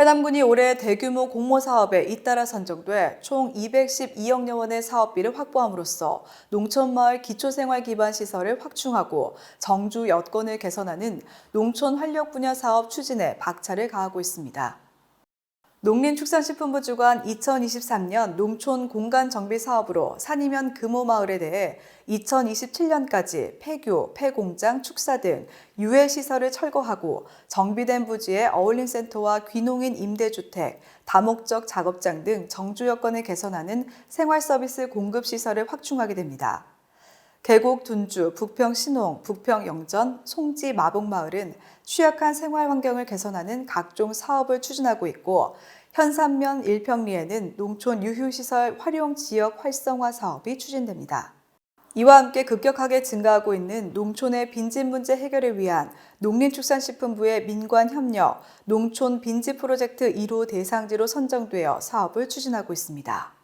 해남군이 올해 대규모 공모 사업에 잇따라 선정돼 총 212억여 원의 사업비를 확보함으로써 농촌마을 기초생활 기반 시설을 확충하고 정주 여건을 개선하는 농촌 활력 분야 사업 추진에 박차를 가하고 있습니다. 농림축산식품부 주관 2023년 농촌 공간 정비 사업으로 산이면 금호마을에 대해 2027년까지 폐교, 폐공장, 축사 등 유해 시설을 철거하고 정비된 부지에 어울림 센터와 귀농인 임대주택, 다목적 작업장 등 정주 여건을 개선하는 생활 서비스 공급 시설을 확충하게 됩니다. 계곡 둔주, 북평 신홍, 북평 영전, 송지 마복마을은 취약한 생활 환경을 개선하는 각종 사업을 추진하고 있고 현산면 일평리에는 농촌 유휴시설 활용 지역 활성화 사업이 추진됩니다. 이와 함께 급격하게 증가하고 있는 농촌의 빈집 문제 해결을 위한 농림축산식품부의 민관 협력 농촌 빈집 프로젝트 1호 대상지로 선정되어 사업을 추진하고 있습니다.